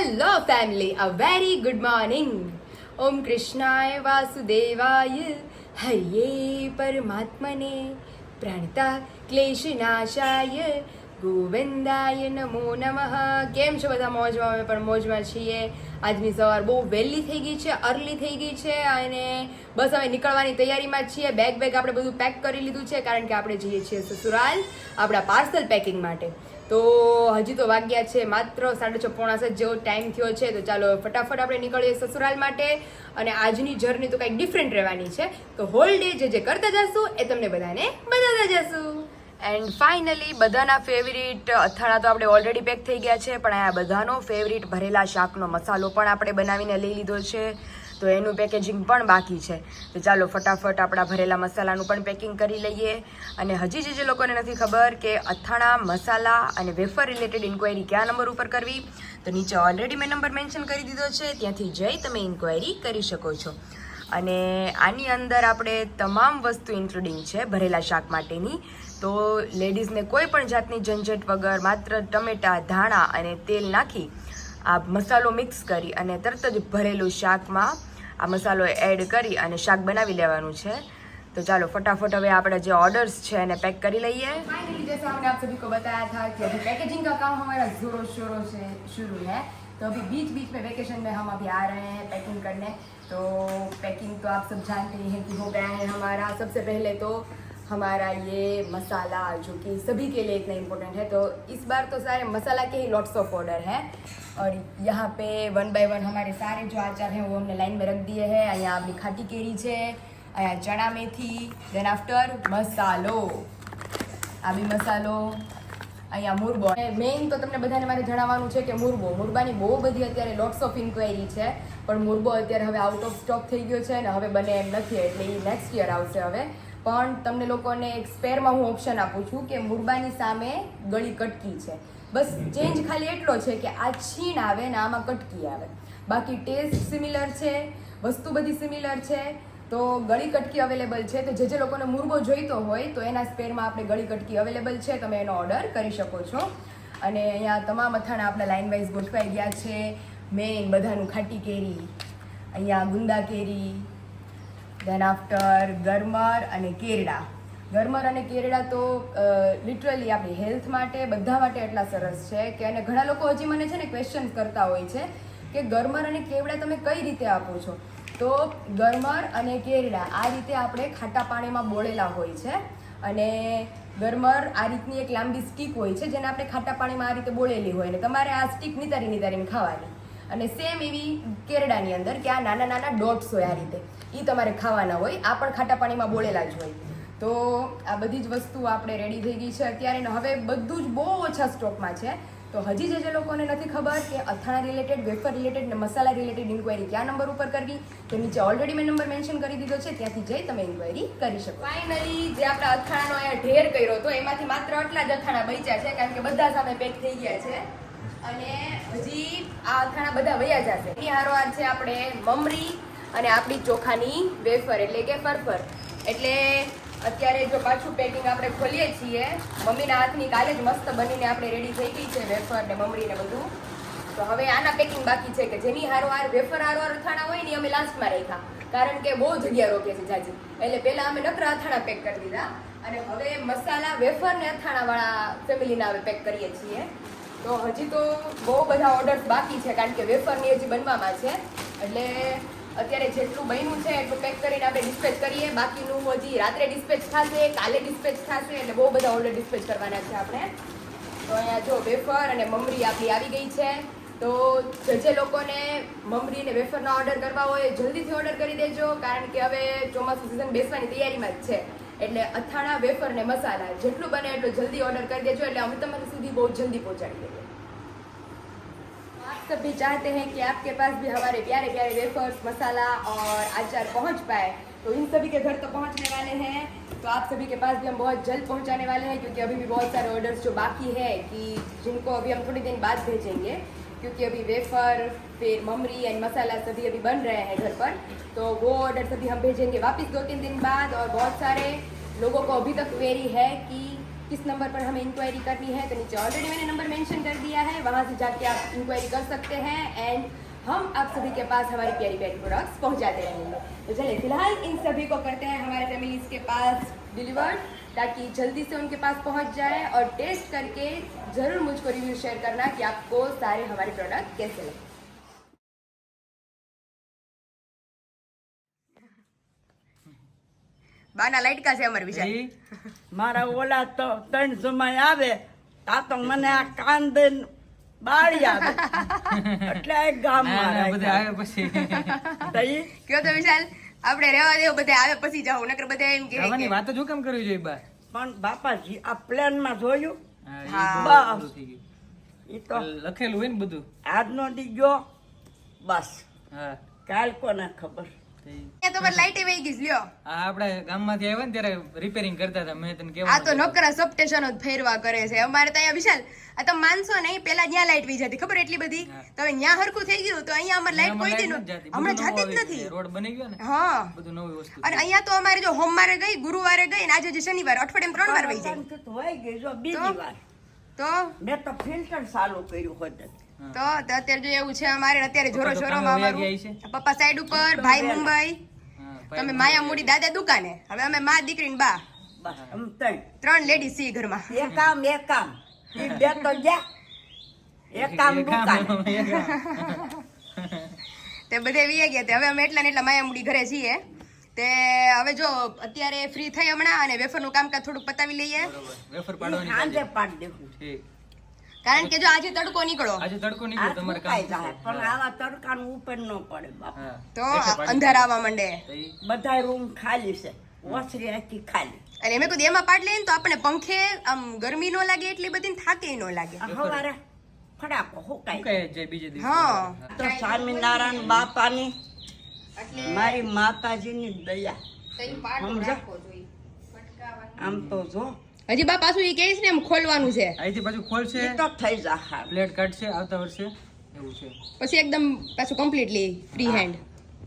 Hello family a very good morning ઓમ કૃષ્ણાય વાસુદેવાય હરિયે પરમાત્મને પ્રાણતા ક્લેશનાશાય ગોવિંદાય નમો નમઃ કેમ છો બધા? મોજમાં અમે પણ મોજમાં છીએ. આજની સવાર બહુ વહેલી થઈ ગઈ છે અર્લી થઈ ગઈ છે અને બસ હવે નીકળવાની તૈયારીમાં છીએ. બેગ બેગ આપણે બધું પેક કરી લીધું છે, કારણ કે આપણે જઈએ છીએ સસુરાલ આપણા પાર્સલ પેકિંગ માટે. તો હજી તો વાગ્યા છે માત્ર સાડા છ પોણા જેવો ટાઈમ થયો છે. તો ચાલો ફટાફટ આપણે નીકળીએ સસુરાલ માટે અને આજની જર્ની તો કંઈક ડિફરન્ટ રહેવાની છે. તો હોલ ડે જે જે કરતા જશું એ તમને બધાને બતાવતા જશું. એન્ડ ફાઇનલી બધાના ફેવરિટ અથાણા તો આપણે ઓલરેડી પેક થઈ ગયા છે, પણ આ બધાનો ફેવરિટ ભરેલા શાકનો મસાલો પણ આપણે બનાવીને લઈ લીધો છે. તો એનું પેકેજિંગ પણ બાકી છે. તો ચાલો ફટાફટ આપણા ભરેલા મસાલાનું પણ પેકિંગ કરી લઈએ. અને હજી જે જે લોકોને નથી ખબર કે અથાણા, મસાલા અને વેફર રિલેટેડ ઇન્ક્વાયરી કયા નંબર ઉપર કરવી? તો નીચે ઓલરેડી મેં નંબર મેન્શન કરી દીધો છે. ત્યાંથી જઈ તમે ઇન્ક્વાયરી કરી શકો છો. અને આની અંદર આપણે તમામ વસ્તુ ઇન્ક્લુડિંગ છે, ભરેલા શાક માટેની. તો લેડીઝને કોઈ પણ જાતની ઝંઝટ વગર માત્ર ટમેટા, ધાણા અને તેલ નાખી આ મસાલો મિક્સ કરી અને તરત જ ભરેલું શાકમાં આ મસાલો એડ કરી અને શાક બનાવી લેવાનું છે तो चलो फटाफट હવે આપણે જે ऑर्डर्स છે એને પેક કરી લઈએ फाइनली जैसा हमने आप सभी को बताया था कि अभी पैकेजिंग का काम हमारा जोरों शोरों से शुरू है तो अभी बीच बीच में वेकेशन में हम अभी आ रहे हैं पैकिंग करने तो पैकिंग तो आप सब जानते ही हैं कि हो गया है हमारा सबसे पहले तो हमारा ये मसाला जो कि सभी के लिए इतना इम्पोर्टेंट है तो इस बार तो सारे मसाला के ही लॉट्स ऑफ ऑर्डर हैं और यहाँ पे वन बाय वन हमारे सारे जो आचार हैं वो हमने लाइन में रख दिए हैं અહીંયા આપણી ખાટી કેરી છે અહીંયા ચણા મેથી દેન આફ્ટર મસાલો આ બી મસાલો અહીંયા મુરબો મેઇન તો તમને બધાને મારે જણાવવાનું છે કે મુરબો મુરબાની બહુ બધી અત્યારે લોટ્સ ઓફ ઇન્ક્વાયરી છે પણ મુરબો અત્યારે હવે આઉટ ઓફ સ્ટોક થઈ ગયો છે ને હવે બને એમ નથી એટલે એ નેક્સ્ટ યર આવશે હવે પણ તમને લોકોને એક સ્પેરમાં હું ઓપ્શન આપું છું કે મુરબાની સામે ગળી કટકી છે. બસ ચેન્જ ખાલી એટલો છે કે આ છીણ આવે ને આમાં કટકી આવે. બાકી ટેસ્ટ સિમિલર છે, વસ્તુ બધી સિમિલર છે, તો ગળી કટકી અવેલેબલ છે. તો જે જે લોકોને મુરબો જોઈતો હોય તો એના સ્પેરમાં આપણે ગળી કટકી અવેલેબલ છે. તમે એનો ઓર્ડર કરી શકો છો. અને અહીંયા તમામ અથાણા આપણા લાઇન વાઇઝ ગોઠવાઈ ગયા છે. મેઇન બધાનું ખાટી કેરી, અહીંયા ગુંદા કેરી દેન આફ્ટર ગરમર અને કેરડા ગરમર અને કેરડા તો લિટરલી આપણી હેલ્થ માટે, બધા માટે એટલા સરસ છે કે અને ઘણા લોકો હજી મને છે ને ક્વેશ્ચન કરતા હોય છે કે ગરમર અને કેવડા તમે કઈ રીતે આપો છો? તો ગરમર અને કેરડા આ રીતે આપણે ખાટા પાણીમાં બોળેલા હોય છે અને ગરમર આ રીતની એક લાંબી સ્ટીક હોય છે જેને આપણે ખાટા પાણીમાં આ રીતે બોળેલી હોય અને તમારે આ સ્ટીક નિતારી નિતારીને ખાવાની. અને સેમ એવી કેરડાની અંદર કે આ નાના નાના ડોટ્સ હોય આ રીતે. એ તમારે ખાવાના હોય, આ પણ ખાટા પાણીમાં બોળેલા જ હોય. તો આ બધી જ વસ્તુ આપણે રેડી થઈ ગઈ છે અત્યારે હવે બધું જ બહુ ઓછા સ્ટોકમાં છે. તો હજી જે લોકોને નથી ખબર કે અથાણા રિલેટેડ વેફર રિલેટેડ ને મસાલા રિલેટેડ ઇન્ક્વાયરી કયા નંબર ઉપર કરવી, તો નીચે ઓલરેડી મેં નંબર મેન્શન કરી દીધો છે, ત્યાંથી જઈ તમે ઇન્ક્વાયરી કરી શકો. ફાઇનલી જે આપણા અથાણાનો અહીંયા ઢેર કર્યો હતો, એમાંથી માત્ર આટલા જ અથાણા બચ્યા છે, કારણ કે બધા સામે પેક થઈ ગયા છે. અને હજી આ ઘણા બધા વયા જશે. એની હારોહાર છે આપણે મમરી અને આપણી ચોખાની વેફર, એટલે કે ફરફર. એટલે અત્યારે જો પાછું પેકિંગ આપણે ખોલીએ છીએ, મમ્મીના હાથની કાલે જ મસ્ત બનીને આપણે રેડી થઈ ગઈ છે વેફર ને મમરી ને બધું. તો હવે આના પેકિંગ બાકી છે કે જેની હારોહાર વેફર હારોહાર અથાણા હોય ને અમે લાસ્ટમાં રાખ્યા. કારણ કે બહુ જગ્યા રોકે છે જાજી. એટલે પહેલાં અમે નકરા અથાણા પેક કરી દીધા. અને હવે મસાલા, વેફર ને અથાણાવાળા ફેમિલીના હવે પેક કરીએ છીએ. તો હજી તો બહુ બધા ઓર્ડર્સ બાકી છે, કારણ કે વેફરની હજી બનવામાં છે. એટલે અત્યારે જેટલું બન્યું છે, એટલું પેક કરીને આપણે ડિસ્પેચ કરીએ. બાકીનું હજી રાત્રે ડિસ્પેચ થશે, કાલે ડિસ્પેચ થશે, એટલે બહુ બધા ઓર્ડર ડિસ્પેચ કરવાના છે આપણે. તો અહીંયા જો વેફર અને મમરી આપણી આવી ગઈ છે. તો જે જે લોકોને મમરી અને વેફરના ઓર્ડર કરવા હોય, જલ્દીથી ઓર્ડર કરી દેજો, કારણ કે હવે ચોમાસું સિઝન બેસવાની તૈયારીમાં જ છે. એટલે અથાણા વેફર ને મસાલા જેટલું બને એટલું જલ્દી ઓર્ડર કરી દેજો એટલે અમે તમારી સુધી બહુ જલ્દી પહોંચાડી દઈએ आप सभी चाहते हैं कि आपके पास भी हमारे प्यारे प्यारे वेफर्स मसाला और अचार पहुंच पाए तो इन सभी के घर तो पहुंचने वाले हैं तो आप सभी के पास भी हम बहुत जल्द पहुंचाने वाले हैं क्योंकि अभी भी बहुत सारे ऑर्डर्स जो बाकी है कि जिनको अभी हम थोड़ी दिन बाद भेजेंगे क्योंकि अभी वेफर, फिर ममरी एंड मसाला सभी अभी बन रहे हैं घर पर। तो वो ऑर्डर सभी हम भेजेंगे वापस दो तीन दिन बाद और बहुत सारे लोगों को अभी तक क्वेरी है कि किस नंबर पर हमें इंक्वायरी करनी है। तो नीचे ऑलरेडी मैंने नंबर मेंशन कर दिया है, वहाँ से जाके आप इंक्वायरी कर सकते हैं एंड हम आप सभी के पास हमारी प्यारी प्यारी प्रोडक्ट्स पहुंचाते रहेंगे तो चलिए, फ़िलहाल इन सभी को करते हैं, हमारे फैमिलीज़ के पास डिलीवर्ड ताकि जल्दी से उनके पास पहुंच जाए और टेस्ट करके जरूर मुझको रिव्यू शेयर करना कि आपको सारे हमारे प्रोडक्ट कैसे लगे બાના લાઈટ કા છે અમાર વિશાલ ઈ મારા ઓલા તો ત્રણ સમય આવે આ તો મને આ કાન દઈને બાળી આવે એટલે આ ગામમાં ના, ના, બધા રાખ્યા. આવે પછી તો ઈ કયો તો વિશાલ આપણે રહેવા દેવું બધા આવે પછી જાવ નકર બધા એમ કે જવાની વાત જો કેમ કરવી જોઈએ બા? પણ બાપાજી આ પ્લાનમાં જોયું? હા, ઈ તો લખેલું હોય ને બધું. આજનો દી ગયો બસ. હા. કાલ કોને ખબર? તો ઈ- અહીંયા તો લાઈટ વહી ગઈ લ્યો. આપણે ગામમાંથી આવ્યા ને ત્યારે રિપેરિંગ કરતા હતા મેં તને આ તો કેવું નકરા જ ફેરવા કરે છે. અમારે તો અહીંયા વિશાલ આ તો માનસો નહીં પેલા ત્યાં લાઈટ વહી જતી ખબર એટલી બધી. તો હવે હરખું થઈ ગયું તો અહીંયા અમારે લાઈટ કોઈ દી હમણાં જાતી જ નથી. રોડ બની ગયો ને હા. બધું નવી વસ્તુ અને અહીંયા તો અમારે જો સોમવારે ગઈ ગુરુવારે ગઈ ને આજે જે શનિવાર અઠવાડિયે ત્રણ વાર વહી જાય. તો હોય ગઈ જો બીજી વાર? તો? મેં તો ફિલ્ટર ચાલુ કર્યું હોત તો અત્યારે જો એવું છે અમારે અત્યારે જોરો અમારું. પપ્પા સાઈડ ઉપર ભાઈ મુંબઈ. તમે માયા મૂડી દાદા દુકાને. હવે અમે માં દીકરી બા. ત્રણ. ત્રણ લેડીઝ છીએ ઘરમાં. એક કામ એક કામ. બે તો જા. એ કામ દુકાન. તે બધે વીએ ગયા તે. હવે અમે એટલા ને એટલા માયા મૂડી ઘરે છીએ. તે હવે જો અત્યારે ફ્રી થઈ હમણાં અને વેફરનું કામકાજ થોડુંક પતાવી લઈએ. વેફર પાડવાની સાંજે સાંજે. પાડી દેવું ઠીક. કારણ કે જો આજે તડકો નીકળો. આજે તડકો નીકળો તમારે કામ જાય પણ. આવા તડકાનું ઉપર ન પડે બાપા. તો વેફર અંધાર આવવા માંડે. બધા રૂમ ખાલી છે ઓસરી આખી ખાલી. અને એમે કીધું એમાં પાડ લઈને તો આપણે પંખે આમ ગરમી નો લાગે એટલી બધી ને થાકે નો લાગે. હવારે ફડાકો હુકાય. જ બીજે દિવસે. હા. તો સ્વામિનારાયણ બાપાની મારી માતાજીની દયા. સમજો? આમ તો જો હજી બા પાછું એ કહીશ છે ને એમ ખોલવાનું છે. અહીંથી પાછું ખોલશે. તો થઈ જા પ્લેટ કાઢશે આવતા વર્ષે. એવું છે. પછી એકદમ પાછું કમ્પ્લીટલી ફ્રી હેન્ડ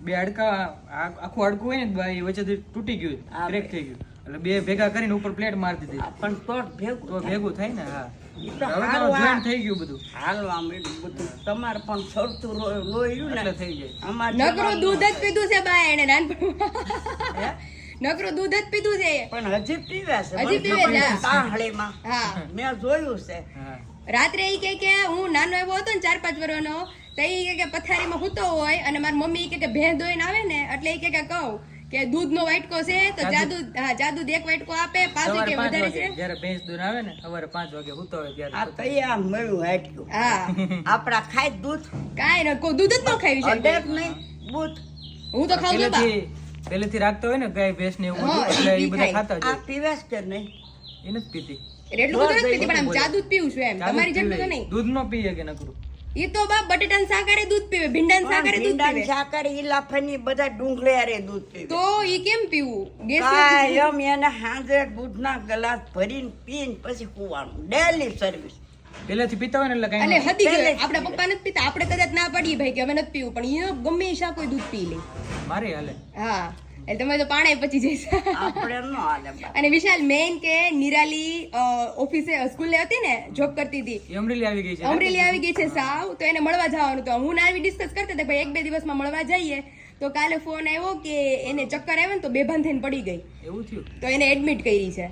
બે અડકા આ- આખું અડકું હોય ને ભાઈ વચ્ચેથી તૂટી ગયું હા, ક્રેક થઈ ગયું. એટલે બે ભેગા કરીને ઉપર પ્લેટ મારી દીધી. પણ તો ભેગું તો ભેગું થાય ને હા. હવે તો થઈ ગયું બધું. હાલવા મળ્યું બધું. તમારે પણ સરતું ને. થઈ જાય. અમારે નકરું દૂધ જ પીધું છે બા એને નાનપણમાં. હે? નકરું દૂધ જ પીધું છે. પણ હજી પીવે છે. હજી પીવે છે, હા. હા. મેં જોયું છે. રાત્રે એ કે કે હું નાનો એવો હતો ને ચાર પાંચ વર્ષનો તો એ કે કે પથારીમાં સૂતો હોય અને મારી મમ્મી કે કે ભેં ધોઈને આવે ને એટલે એ કે કે કહું કે દૂધનો વાટકો છે તો જાદુ હા જાદુ એક વાટકો આપે પાછું કે પાંચ વધારે છે. જયારે ભેંસ દૂધ આવે ને સવારે પાંચ વાગે સૂતો હોય આ તૈયાર મળ્યું હાટલું હા. આપડા ખાય દૂધ. કાંઈ ન કોઈ દૂધ જ ન ખાવી છે દૂધ. હું તો ખાઉં છું બા પહેલેથી રાખતો હોય ને ગાય ભેંસ ને એવું બધું, એટલે એ બધા. ખાતા આ જ પીવે છે નહીં એને જ પીતી. એટલું બધું નથી પીતી પણ આમ ચા દૂધ પીવું છું એમ. તમારી જેમ તો પીવે. નહીં. દૂધ નો પીએ કે નકરું? ઈ તો બા બટેટાન સાકારે દૂધ પીવે ભીંડાન સાકારે દૂધ ભીંડાની સાકારે સાકર લાફની બધા ડુંગળી હારે દૂધ પીવે. તો ઈ કેમ પીવું? ગેસ કાયમ એને હાંજે દૂધના ગ્લાસ ભરીને પીને પછી કુવાનું ડેલી સર્વિસ પહેલેથી પીતા હોય ને એટલે કઈ એટલે હદી ગયો આપણા પપ્પા નથી પીતા. આપણે કદાચ ના પાડીએ ભાઈ કે અમે નથી પીવું પણ ઈ ગમે શા કોઈ દૂધ પી લે. મારે હાલે. હા. એટલે તમે તો પાણે પછી જઈશ. અને વિશાલ મેઇન કે નિરાલી ઓફિસે સ્કૂલે હતી ને જોબ કરતી હતી. અમરેલી આવી ગઈ છે અમરેલી આવી ગઈ છે સાવ. તો એને મળવા જવાનું તો હું ને આવી ડિસ્કસ કરતા હતા ભાઈ એક બે દિવસમાં મળવા જઈએ. તો કાલે ફોન આવ્યો કે એને ચક્કર આવ્યો ને તો બેભાન થઈને પડી ગઈ. એવું થયું? તો એને એડમિટ કરી છે.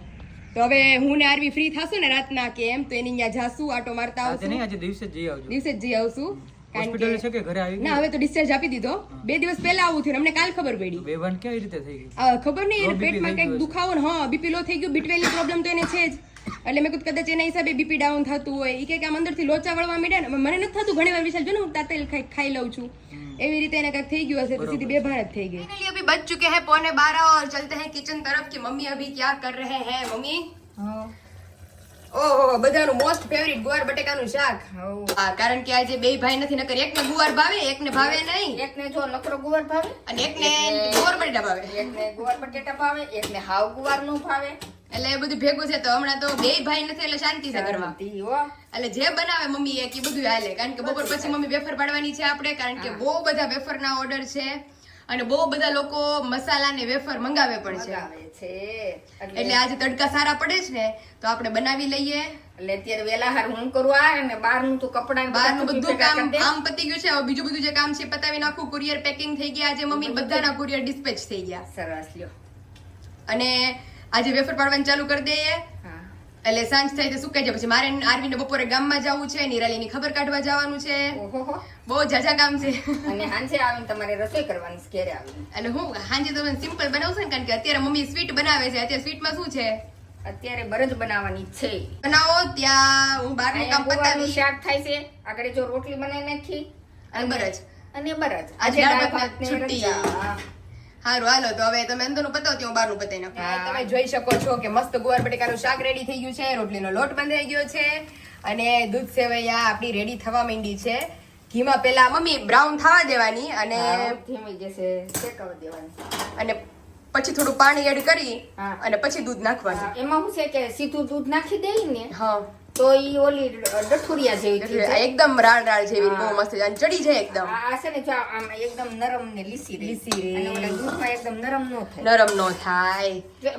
તો હવે હું ને આરવી ફ્રી થશું ને રાતના કે એમ તો એની ત્યાં જાશું આટો મારતા આજે આવશું. આજે દિવસે જ જઈ આવજો. દિવસે જ જઈ આવશું. હોસ્પિટલ કે છે કે ઘરે આવી ના હવે તો ડિસ્ચાર્જ આપી દીધો બે દિવસ પહેલા આવું થયું અમને કાલ ખબર પડી બેભાન કેવી રીતે થઈ ગઈ આ ખબર નહીં એને Low BP પેટમાં થઈ કંઈક ગયું દુખાવો ને હા બીપી લો થઈ ગયું બીટવેલની પ્રોબ્લેમ તો એને છે જ એટલે મેં કીધું કદાચ એના હિસાબે બીપી ડાઉન થતું હોય ઈ કે કે આમ અંદરથી લોચા વળવા માંડ્યા ને મને નથી થતું ઘણી વાર વિશાલ જો ને હું તાતેલ ખાઈ ખાઈ લઉં છું એવી રીતે એને કંઈક થઈ ગયું હશે તો સીધી બેભાન જ થઈ ગઈ फाइनली अभी बज चुके हैं पौने बारह और चलते हैं किचन तरफ कि मम्मी अभी क्या कर रहे हैं मम्मी ઓહો બધાનું મોસ્ટ ફેવરિટ ગુવાર બટેકાનું શાક. હા કારણ કે આજે બે ભાઈ નથી નકર એકને ગુવાર ભાવે એકને ભાવે નહીં. એકને જો નકરો ગુવાર ભાવે અને એકને ગુવાર બટેટા ભાવે. એકને ગુવાર બટેટા ભાવે એકને હાવ ગુવારનું ભાવે. એટલે બધું ભેગું છે તો હમણાં તો બે ભાઈ નથી એટલે શાંતિ છે ઘરમાં. એટલે જે બનાવે મમ્મી એ કે બધું હાલે કારણ કે બપોર પછી મમ્મી વેફર પાડવાની છે આપણે કારણ કે બહુ બધા વેફરના ઓર્ડર છે. અને બહુ બધા લોકો મસાલા ને વેફર મંગાવે પણ છે. એટલે આજે તડકા સારા પડે છે ને તો આપણે બનાવી લઈએ. એટલે અત્યારે વેલા હાર હું કરું આ અને બહારનું તું કપડા બહારનું બધું કામ કામ પતી ગયું છે. હવે બીજું બધું જે કામ છે પતાવી નાખું કુરિયર પેકિંગ થઈ ગયા. આજે મમ્મી બધાના કુરિયર ડિસ્પેચ થઈ ગયા. સરસ લ્યો. અને આજે વેફર પાડવાનું ચાલુ કરી દઈએ. એટલે સાંજ થાય તો સુકાઈ જાય પછી મારે આરવીને બપોરે ગામમાં જવું છે નિરાલીની ખબર કાઢવા જવાનું છે. બહુ જાજા કામ છે. અને હાંજે આવીને તમારે રસોઈ કરવાની ઘેરે આવીને. અને હું સાંજે તમે સિમ્પલ બનાવશો ને કારણ કે અત્યારે મમ્મી સ્વીટ બનાવે છે. અત્યારે સ્વીટમાં શું છે? અત્યારે બરજ બનાવવાની છે. બનાવો ત્યાં. હું બહારનું કામ પતાવી શાક થાય છે. આગળ જો રોટલી બનાવી નાખી. અને બરજ. અને બરજ. આજે દાળ ભાત ને હારું હાલો તો હવે તમે અંદરનું પતાવતી હું બહારનું પતાવી નાખું. તમે જોઈ શકો છો કે મસ્ત ગુવાર બટેકાનું શાક રેડી થઈ ગયું છે રોટલીનો લોટ બંધાઈ ગયો છે અને દૂધ સેવૈયા આપણી રેડી થવા માંડી છે. ઘીમાં પેલા મમ્મી બ્રાઉન થવા દેવાની અને ધીમી જશે શેકાવા દેવાની. અને પછી થોડું પાણી એડ કરી અને પછી દૂધ નાખવાનું. એમાં શું છે કે સીધું દૂધ નાખી દઈ ને હા. તો ઈ ઓલી ડઠુરિયા જેવી થઈ. એકદમ રાળ રાળ જેવી બહુ મસ્ત છે. ચડી જાય એકદમ. આ છે ને જો આમ એકદમ નરમ ને લીસી રહે. લીસી રહે. અને ઓલા દૂધમાં એકદમ નરમ નો થાય. નરમ નો થાય.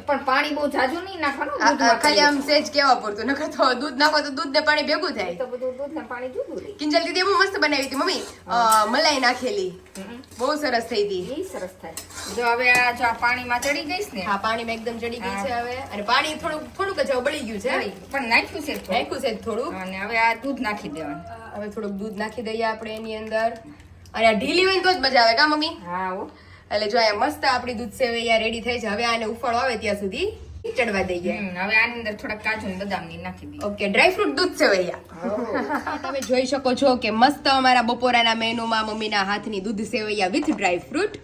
પણ પાણી બહુ જાજુ નહીં નાખવાનું દૂધમાં ખાલી આમ સેજ કેવા પૂરતું. નકર તો દૂધ નાખો તો દૂધ ને પાણી ભેગું થાય. તો બધું દૂધ ને પાણી જુદું રહે. કિંજલ દીદી બહુ મસ્ત બનાવી હતી મમ્મી. મલાઈ નાખેલી. બહુ સરસ થઈ હતી. સરસ થાય. જો હવે આ જો આ પાણીમાં ચડી ગઈશ ને. હા પાણીમાં એકદમ ચડી ગઈ છે હવે. અને પાણી થોડુંક થોડુંક જ બળી ગયું છે. પણ નાખ્યું છે થોડું. નાખ્યું છે થોડું અને હવે આ દૂધ નાખી દેવાનું. હવે થોડુંક દૂધ નાખી દઈએ આપણે એની અંદર. અને આ ઢીલી હોય તો જ મજા આવે કા મમ્મી? હા હો. એટલે જો આ મસ્ત આપણી દૂધ સેવૈયા રેડી થઈ છે. હવે આને ઉફાળો આવે ત્યાં સુધી ચડવા દઈએ. હવે આની અંદર થોડાક કાજુ બદામની નાખી દઈએ. ઓકે ડ્રાય ફ્રૂટ દૂધ સેવૈયા તમે જોઈ શકો છો કે મસ્ત અમારા બપોરાના મેનુમાં મમ્મીના હાથની દૂધ સેવૈયા વિથ ડ્રાય ફ્રૂટ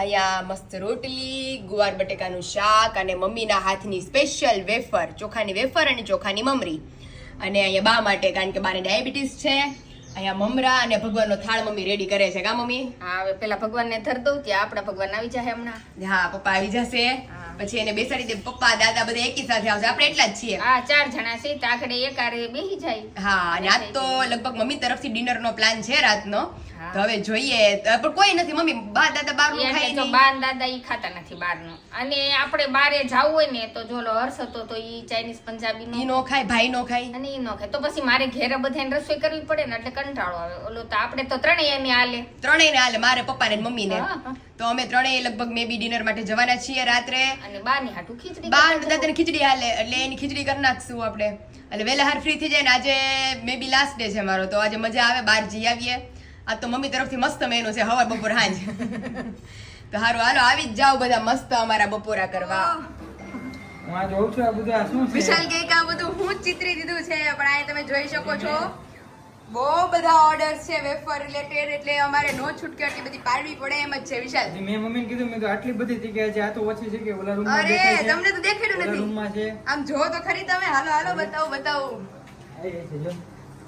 અહીંયા મસ્ત રોટલી ગુવાર બટેકાનું શાક અને મમ્મીના હાથની સ્પેશિયલ વેફર ચોખાની વેફર અને ચોખાની મમરી. અને અહીંયા બા માટે કારણ કે બાને ડાયાબિટીસ છે. અહીંયા મમરા અને ભગવાનનો થાળ મમ્મી રેડી કરે છે. કા મમ્મી? હા હવે પેલા ભગવાનને ધર દઉં ત્યાં આપણા ભગવાન આવી જાય હમણાં. હા પપ્પા આવી જશે. પછી એને બેસાડી દે. પપ્પા દાદા બધા એકી સાથે આવશે. આપણે એટલા જ છીએ. હા ચાર જણા છે તો આગળ એક આરે બેસી જાય. હા અને આજ તો લગભગ મમ્મી તરફથી ડિનર નો પ્લાન છે રાતનો. તો હવે જોઈએ. પણ કોઈ નથી મમ્મી બા દાદા બારનું ખાઈ નહીં. બાર દાદા ઈ ખાતા નથી બહારનું. અને આપણે બારે જાવું હોય ને તો જો હર્ષ હતો તો ઈ ચાઇનીઝ પંજાબી નો નો ખાય ભાઈ નો ખાય. અને ઈ નો ખાય. તો પછી મારે ઘેરે બધાને રસોઈ કરવી પડે ને એટલે કંટાળો આવે. ઓલો તો આપણે તો ત્રણેય એને હાલે. ત્રણેય ને આલે મારે પપ્પા ને મમ્મી ને. તો અમે ત્રણેય લગભગ મે બી ડિનર માટે જવાના છીએ રાત્રે. અને બા ની હાટુ ખીચડી બા દાદા ને ખીચડી હાલે એટલે એની ખીચડી કરી નાખશું આપણે. એટલે વેલા હાર ફ્રી થઈ જાય ને આજે મે બી લાસ્ટ ડે છે મારો તો આજે મજા આવે બહાર જઈ આવીએ. આ તો મમ્મી તરફથી મસ્ત મેનુ છે હવાર બપોર હાંજ. તો હારું હાલો આવી જ જાઓ બધા મસ્ત અમારા બપોરા કરવા. હું આ જોઉં છું આ બધું આ શું છે? વિશાલ કે આ બધું હું જ ચિતરી દીધું છે પણ આ તમે જોઈ શકો છો. બહુ બધા ઓર્ડર છે વેફર રિલેટેડ એટલે અમારે નો છૂટકે આટલી બધી પાડવી પડે એમ જ છે વિશાલ. મેં મમ્મીને કીધું મેં તો આટલી બધી જગ્યાએ છે આ તો ઓછી છે કે ઓલા રૂમમાં અરે તમને તો દેખાડ્યું નથી. રૂમમાં છે. આમ જો તો ખરી તમે. હાલો હાલો બતાવો બતાવો.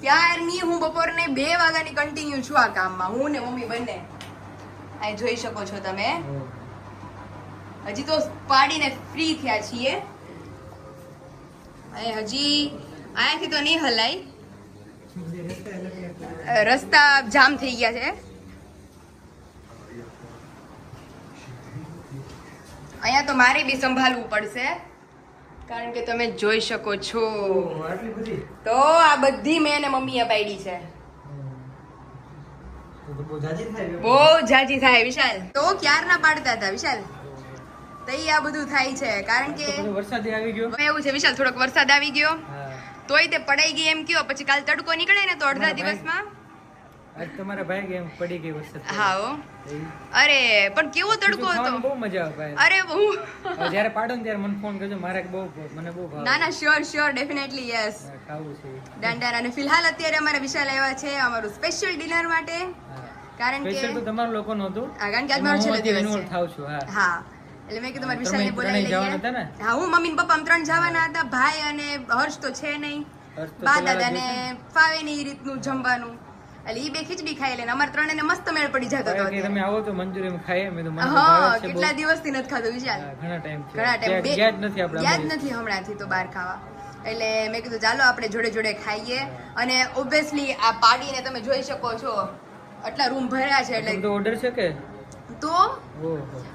ત્યારની હું બપોરને બે વાગ્યાની કન્ટિન્યુ છું આ કામમાં. હું ને મમ્મી બંને. આ જોઈ શકો છો તમે. હજી તો પાડીને ફ્રી થયા છીએ. હજી અહીંયાથી તો નહીં હલાય. રસ્તા જામ થઈ ગયા છે. અહીંયા તો મારે બી સંભાળવું પડશે. કારણ કે તમે જોઈ શકો છો. તો આ બધી મેં ને મમ્મીએ પાડી છે. બહુ જાજી થાય વિશાલ. તો ક્યારના પાડતા હતા વિશાલ? તઈ આ બધું થાય છે કારણ કે વરસાદ આવી ગયો. એવું છે વિશાલ થોડોક વરસાદ આવી ગયો. તોય તે પડાઈ ગઈ એમ કયો પછી કાલ તડકો નીકળે ને તો અડધા દિવસમાં? આજ તમારા ભાઈ ગેમ પડી ગઈ વરસાદ હા હો. અરે પણ કેવો તડકો હતો? બહુ મજા આવે ભાઈ. અરે બહુ. જ્યારે પાડો ને ત્યારે મને ફોન કરજો મારે બહુ મને બહુ ભાવે. ના ના શ્યોર શ્યોર ડેફિનેટલી યસ ખાવું છે. દાંડાર અને ફિલહાલ અત્યારે અમારા વિશાલ આવ્યા છે અમારું સ્પેશિયલ ડિનર માટે. કારણ કે સ્પેશિયલ તો તમારું લોકો નહોતું હા, કારણ કે આજ મારો છેલ્લો દિવસ છે. થાવ છું હા. હા. એટલે મેં કીધું મારા વિશાલને બોલાવી લઈએ. હા હું મમ્મી ને પપ્પા ત્રણ જવાના હતા. ભાઈ અને હર્ષ તો છે નહીં. બા દાદા દાદાને ફાવે નહીં રીતનું જમવાનું. એટલે ઈ બે ખીચડી ખાઈ લેને અમારે ત્રણેયને મસ્ત મેળ પડી જતો હતો. તમે આવો તો મંચુરિયન ખાઈએ મેં તો મને હા. કેટલા દિવસથી નથી ખાધું વિશાલ ઘણા ટાઈમ છે ઘણા ટાઈમ યાદ નથી આપણે યાદ. નથી હમણાંથી તો બહાર ખાવા એટલે મેં કીધું ચાલો આપણે જોડે જોડે ખાઈએ અને ઓબ્વિયસલી આ પાડીને તમે જોઈ શકો છો આટલા રૂમ ભર્યા છે એટલે ઓર્ડર છે કે તો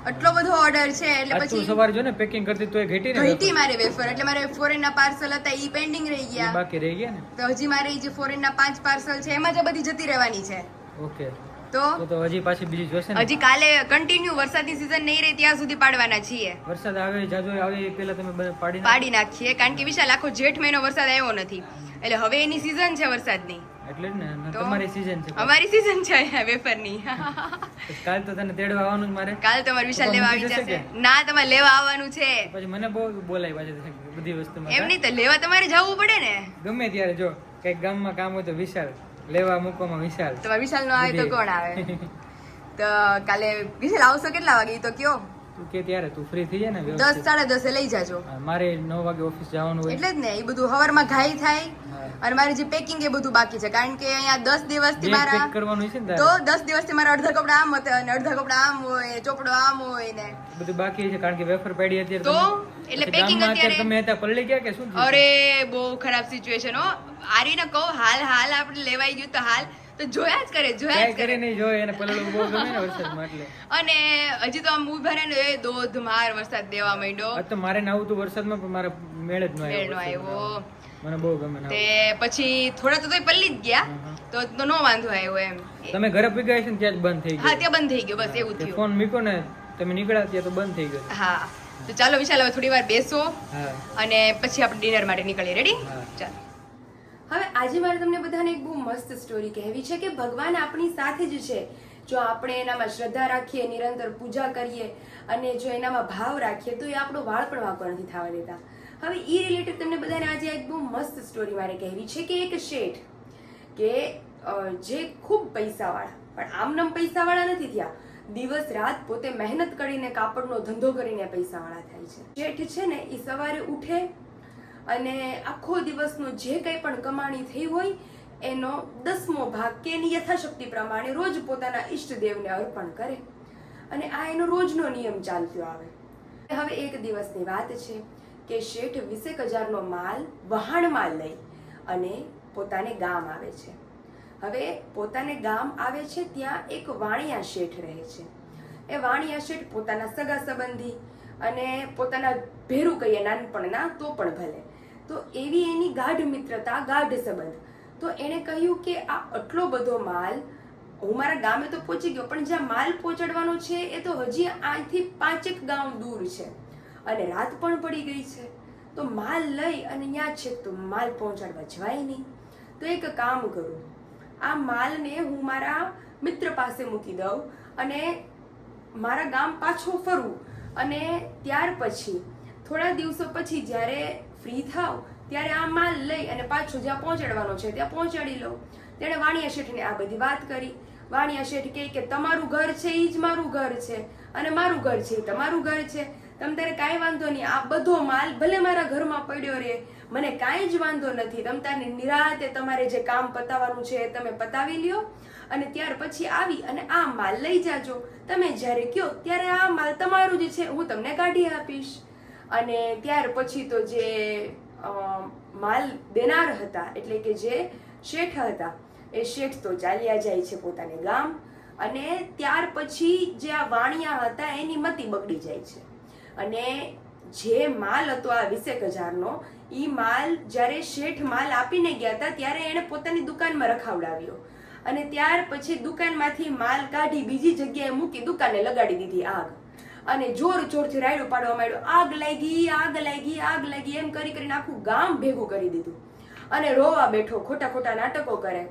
આટલો બધો ઓર્ડર છે એટલે પછી સવારે જો ને પેકિંગ કરતી તોય ઘટી ને ઘટી મારે વેફર એટલે મારે ફોરેન ના પાર્સલ હતા ઈ પેન્ડિંગ રહી ગયા. બાકી રહી ગયા ને? તો હજી મારે જે ફોરેન ના પાંચ પાર્સલ છે એમાં જ બધી જતી રહેવાની છે. ઓકે. તો? હજી પાછી બીજી જોશે ને? હજી કાલે કન્ટિન્યુ વરસાદની સિઝન નહીં રહે ત્યાં સુધી પાડવાના છીએ. વરસાદ આવે જાજો આવે એ પહેલા તમે પાડી. પાડી નાખીએ કારણ કે વિશાલ આખો જેઠ મહિનો વરસાદ આવ્યો નથી. એટલે હવે એની સિઝન છે વરસાદની. એટલે જ ને તમારી સીઝન છે. અમારી સીઝન છે વેફરની. કાલ તો તને તેડવા આવવાનું જ મારે. કાલ તમારે વિશાલ લેવા આવી જશે. ના તમારે લેવા આવવાનું છે. પછી મને બહુ બોલાય પાછી બધી વસ્તુ એમ નહીં તો લેવા તમારે જવું પડે ને. ગમે ત્યારે જો કઈ ગામમાં કામ હોય તો વિશાલ લેવા મૂકવામાં વિશાલ. તમારે વિશાલ નો આવે તો કોણ આવે? તો કાલે વિશાલ આવશો કેટલા વાગે? તો કયો. કે ત્યારે તું ફ્રી થઈ જાય ને દસ સાડા દસે લઈ જાજો. મારે નવ વાગે ઓફિસ જવાનું હોય. એટલે જ ને એ બધું હવારમાં ઘાઈ થાય અને મારી જે પેકિંગ એ બધું બાકી છે. કારણ કે અહીંયા દસ દિવસથી મારા કરવાનું છે તો દસ દિવસથી મારા અડધા કપડા આમ હતા અને અડધા કપડા આમ હોય ચોપડો આમ હોય ને. બધું બાકી છે કારણ કે વેફર પડી અત્યારે તો? એટલે પેકિંગ અત્યારે- તમે હતા પલ્લી ગયા કે શું અરે બહુ ખરાબ સિચ્યુએશન હો. આરીને કહું હાલ હાલ આપણે લેવાઈ ગયું તો હાલ. તો જોયા જ કરે જોયા જ કરે. નહીં જોય એને પલળવું બહુ ગમે ને વરસાદમાં એટલે. અને હજી તો આમ ઊભા રહે ને એ ધોધમાર વરસાદ દેવા માંડ્યો. આ તો મારે નાવું તો વરસાદમાં પણ મારા મેળ જ ન મેળ આવ્યો. મને બહુ ગમે તે પછી થોડા તો તોય પલ્લી જ ગયા. તો તો નો વાંધો આવ્યો એમ. તમે ઘરે પી ગયા છે ને ત્યાં જ બંધ થઈ હા ત્યાં બંધ થઈ ગયો બસ એવું થયું. ફોન મીકો ને તમે નીકળ્યા ત્યાં તો બંધ થઈ ગયો. હા. તો ચાલો વિશાલ હવે થોડી વાર બેસો અને પછી આપણે ડિનર માટે નીકળીએ. રેડી ચાલો. હવે આજે મારે તમને બધાને એક બહુ મસ્ત સ્ટોરી કહેવી છે કે ભગવાન આપણી સાથે જ છે. જો આપણે એનામાં શ્રદ્ધા રાખીએ, નિરંતર પૂજા કરીએ અને જો એનામાં ભાવ રાખીએ, તો એ આપણો વાળ પણ વાંકો નથી થવા દેતા. હવે એ રિલેટેડ તમને બધાને આજે એક બહુ મસ્ત સ્ટોરી મારે કહેવી છે કે એક શેઠ કે જે ખૂબ પૈસાવાળા, પણ આમનામ પૈસાવાળા નથી થયા. દિવસ રાત પોતે મહેનત કરીને, કાપડનો ધંધો કરીને પૈસાવાળા થાય છે. શેઠ છે ને એ સવારે ઉઠે અને આખો દિવસનો જે કંઈ પણ કમાણી થઈ હોય, એનો દસમો ભાગ કે એની યથાશક્તિ પ્રમાણે રોજ પોતાના ઈષ્ટદેવને અર્પણ કરે. અને આ એનો રોજનો નિયમ ચાલતો આવે. હવે એક દિવસની વાત છે કે શેઠ વીસેક હજારનો માલ વહાણમાં લઈ અને પોતાને ગામ આવે છે. હવે પોતાને ગામ આવે છે ત્યાં એક વાણિયા શેઠ રહે છે. એ વાણિયા શેઠ પોતાના સગા સંબંધી અને પોતાના ભેરું કહીએ નાનપણના તો પણ ભલે. તો એવી એની ગાઢ મિત્રતા, ગાઢ સંબંધ. તો એણે કહ્યું કે આ આટલો બધો માલ, હું મારા ગામે તો પહોંચી ગયો, પણ જ્યાં માલ પહોંચાડવાનો છે એ તો હજી અહીંથી પાંચેક ગામ દૂર છે. અને રાત પણ પડી ગઈ છે. તો માલ લઈ અને ત્યાં છે તો માલ પહોંચાડવા જવાય નહીં. તો એક કામ કરું. આ માલને હું મારા મિત્ર પાસે મૂકી દઉં અને મારા ગામ પાછો ફરું. અને ત્યાર પછી, થોડા દિવસો પછી જ્યારે ફ્રી થાવ, ત્યારે આ માલ લઈ અને પાછો જ્યાં પહોંચાડવાનો છે, ત્યાં પહોંચાડી લઉં. તેણે વાણિયા શેઠને આ બધી વાત કરી. વાણિયા શેઠ કહે કે, તમારું ઘર છે એ જ મારું ઘર છે. અને મારું ઘર છે એ તમારું ઘર છે. તમ તારે કાંઈ વાંધો નહીં, આ બધો માલ ભલે મારા ઘરમાં પડ્યો રહે, મને કાંઈ જ વાંધો નથી. તમ તારે નિરાતે તમારે જે કામ પતાવવાનું છે, એ તમે પતાવી લ્યો અને ત્યાર પછી આવી અને આ માલ લઈ જાજો. તમે જ્યારે કયો ત્યારે આ માલ તમારું જ છે, હું તમને કાઢી આપીશ. અને ત્યાર પછી તો જે માલ દેનાર હતા, એટલે કે જે શેઠ હતા, એ શેઠ તો ચાલ્યા જાય છે પોતાને ગામ. અને ત્યાર પછી જે આ વાણિયા હતા, એની મતી બગડી જાય છે. અને જે માલ હતો આ વીસેક હજારનો એ માલ જ્યારે શેઠ માલ આપીને ગયા હતા, ત્યારે એણે પોતાની દુકાનમાં રખાવડાવ્યો. અને ત્યાર પછી દુકાનમાંથી માલ કાઢી બીજી જગ્યાએ મૂકી દુકાને લગાડી દીધી આગ. અને જોર જોરથી રાયડો પાડવા માંડ્યો. આગ લાગી આગ લાગી આગ લાગી. એમ કરી કરીને આખું ગામ ભેગું કરી દીધું. અને રોવા બેઠો, ખોટા ખોટા નાટકો કરે.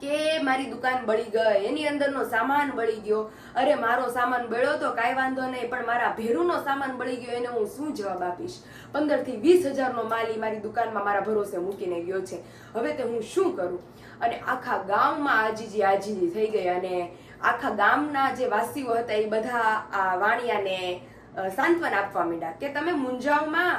કે મારી દુકાન બળી ગઈ, એની અંદરનો સામાન બળી ગયો. અરે, મારો સામાન બળ્યો તો કાંઈ વાંધો નહીં, પણ મારા ભેરુનો સામાન બળી ગયો એને હું શું જવાબ આપીશ? પંદરથી વીસ હજારનો માલ મારી દુકાનમાં મારા ભરોસે મૂકીને ગયો છે. હવે તે હું શું કરું? અને આખા ગામમાં આજીજી આજીજી થઈ ગઈ અને આખા ગામના જે વાસીઓ હતા એ બધા આ વાણિયાને સાંત્વન આપવા માંડ્યા કે તમે મુંજાવમાં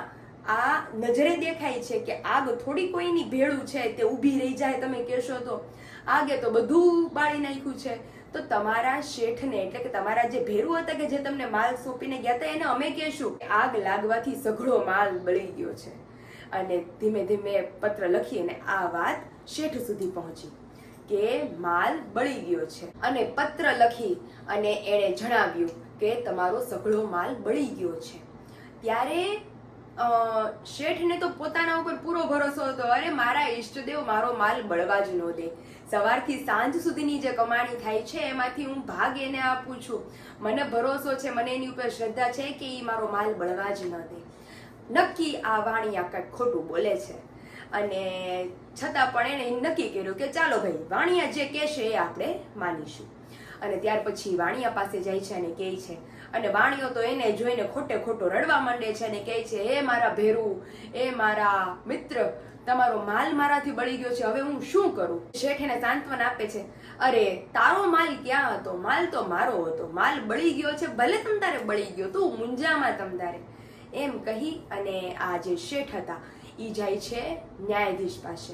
આ નજરે દેખાય છે કે આગ થોડી કોઈની ભેળું છે તે ઊભી રહી જાય તમે કહેશો તો. આગે તો બધું બાળી નાખ્યું છે. તો તમારા શેઠને એટલે કે તમારા જે ભેરું હતા કે જે તમને માલ સોંપીને ગયા હતા એને અમે કહેશું કે આગ લાગવાથી સઘળો માલ બળી ગયો છે. અને ધીમે ધીમે પત્ર લખીને આ વાત શેઠ સુધી પહોંચી. કે માલ બળી ગયો છે. અને પત્ર લખી અને એણે જણાવ્યું કે તમારો સઘળો માલ બળી ગયો છે. ત્યારે શેઠને તો પોતાના ઉપર પૂરો ભરોસો હતો. અરે, મારા ઈષ્ટદેવ મારો માલ બળવા જ ન દે. સવારથી સાંજ સુધીની જે કમાણી થાય છે, એમાંથી હું ભાગ એને આપું છું. મને ભરોસો છે, મને એની ઉપર શ્રદ્ધા છે કે એ મારો માલ બળવા જ ન દે. નક્કી આ વાણી કંઈક ખોટું બોલે છે. અને છતાં પણ એણે નક્કી કર્યું કે ચાલો ભાઈ, વાણિયા જે કહેશે એ આપણે માનીશું. અને ત્યાર પછી વાણિયા પાસે જાય છે અને કહે છે, અને વાણિયો તો એને જોઈને ખોટે ખોટો રડવા માંડે છે અને કહે છે, હે મારા ભેરું એ મારા મિત્ર, તમારો માલ મારાથી બળી ગયો છે, હવે હું શું કરું? શેઠ એને સાંત્વન આપે છે, અરે, તારો માલ ક્યાં હતો? માલ તો મારો હતો. માલ બળી ગયો છે, ભલે તમ તારે બળી ગયો, તું મુંજામાં તમ તારે. એમ કહી અને આ જે શેઠ હતા એ જાય છે ન્યાયાધીશ પાસે.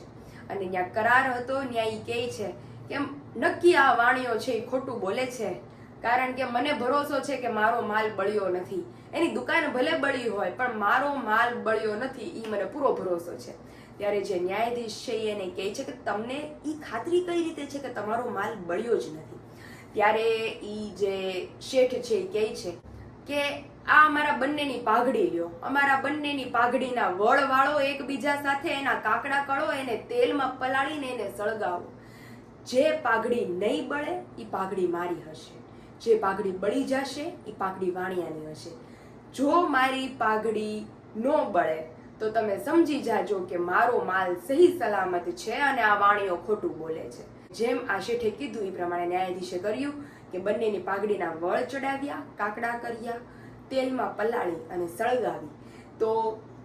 અને ત્યાં કરાર હતો ન્યાય કહે છે કે નક્કી આ વાણીઓ છે એ ખોટું બોલે છે. કારણ કે મને ભરોસો છે કે મારો માલ બળ્યો નથી. એની દુકાન ભલે બળી હોય, પણ મારો માલ બળ્યો નથી. એ મને પૂરો ભરોસો છે. ત્યારે જે ન્યાયાધીશ છે એને કહે છે કે તમને એ ખાતરી કઈ રીતે છે કે તમારો માલ બળ્યો જ નથી? ત્યારે એ જે શેઠ છે એ કહે છે કે આ અમારા બંનેની પાઘડી લ્યો. અમારા બંનેની પાઘડીના વળવાળો એકબીજા સાથે એના કાકડા કળો એને તેલમાં પલાળીને એને સળગાવો. જે પાઘડી નહીં બળે એ પાઘડી મારી હશે. જે પાઘડી બળી જશે એ પાઘડી વાણિયાની હશે. જો મારી પાઘડી ન બળે, તો તમે સમજી જાજો કે મારો માલ સહી સલામત છે અને આ વાણીઓ ખોટું બોલે છે. જેમ આ શેઠે કીધું એ પ્રમાણે ન્યાયાધીશે કર્યું કે બંનેની પાઘડીના વળ ચડાવ્યા, કાકડા કર્યા તેલમાં પલાળી અને સળગાવી. તો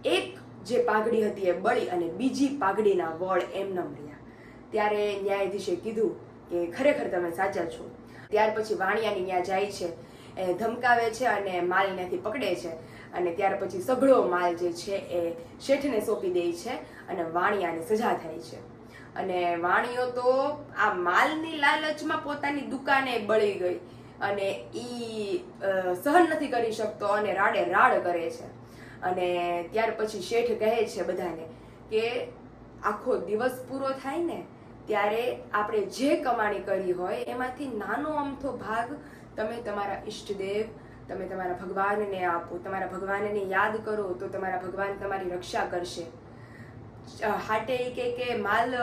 એક જે પાઘડી હતી એ બળી અને બીજી પાઘડીના વળ એમ રહ્યા. ત્યારે ન્યાયાધીશે કીધું કે ખરેખર તમે સાચા છો. ત્યાર પછી વાણિયાની ત્યાં જાય છે, એ ધમકાવે છે અને માલ ત્યાંથી પકડે છે. અને ત્યાર પછી સઘળો માલ જે છે એ શેઠને સોંપી દે છે અને વાણિયાને સજા થાય છે. અને વાણિયો તો આ માલની લાલચમાં પોતાની દુકાને બળી ગઈ. અને ઈ સહન નથી કરી શકતો અને રાડે રાડ કરે છે. અને ત્યાર પછી શેઠ કહે છે બધાને કે આખો દિવસ પૂરો થાય ને, ત્યારે આપણે જે કમાણી કરી હોય એમાંથી નાનો અમથો ભાગ તમે તમારા ઈષ્ટદેવ, તમે તમારા ભગવાનને આપો. તમારા ભગવાનને યાદ કરો તો તમારા ભગવાન તમારી રક્ષા કરશે. હાટે કે કે માલ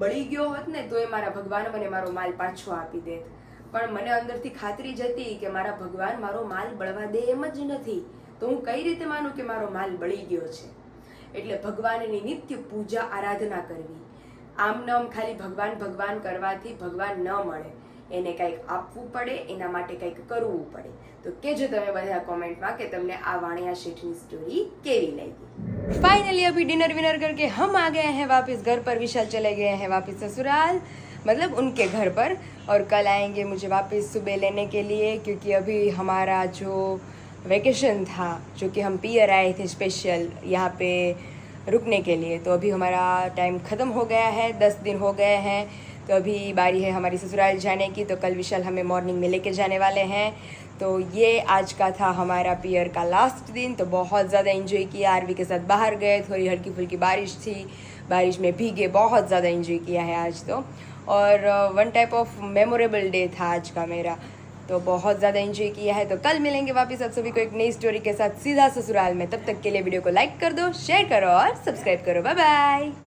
બળી ગયો હોત ને તો એ મારા ભગવાન મને મારો માલ પાછો આપી દેત. પણ મને અંદરથી ખાતરી જ હતી કે મારા ભગવાન મારો માલ બળવા દે એમ જ નથી. તો હું કઈ રીતે માનું કે મારો માલ બળી ગયો છે? એટલે ભગવાનની નિત્ય પૂજા આરાધના કરવી. આમ નામ ખાલી ભગવાન ભગવાન કરવાથી ભગવાન ન મળે. એને કંઈક આપવું પડે એના માટે કંઈક કરવું પડે તો કહેજો તમે બધા કોમેન્ટમાં કે તમને આ વાણિયા શેઠની સ્ટોરી કેવી લાગી फाइनली अभी डिनर विनर करके हम आ गए हैं वापस घर पर विशाल चले गए हैं वापस ससुराल मतलब उनके घर पर और कल आएंगे मुझे वापस सुबह लेने के लिए क्योंकि अभी हमारा जो वेकेशन था जो कि हम पियर आए थे स्पेशल यहाँ पे रुकने के लिए तो अभी हमारा टाइम ख़त्म हो गया है दस दिन हो गए हैं तो अभी बारी है हमारी ससुराल जाने की तो कल विशाल हमें मॉर्निंग में लेके जाने वाले हैं। तो ये आज का था हमारा पियर का लास्ट दिन तो बहुत ज़्यादा इन्जॉय किया। आरवी के साथ बाहर गए, थोड़ी हल्की फुल्की बारिश थी। बारिश में भीगे, बहुत ज़्यादा इन्जॉय किया है आज तो। और one type of memorable day था आज का मेरा। तो बहुत ज़्यादा इन्जॉय किया है। तो कल मिलेंगे वापस आप सभी को एक नई स्टोरी के साथ सीधा ससुराल में। तब तक के लिए वीडियो को लाइक कर दो शेयर करो और सब्सक्राइब करो। Bye bye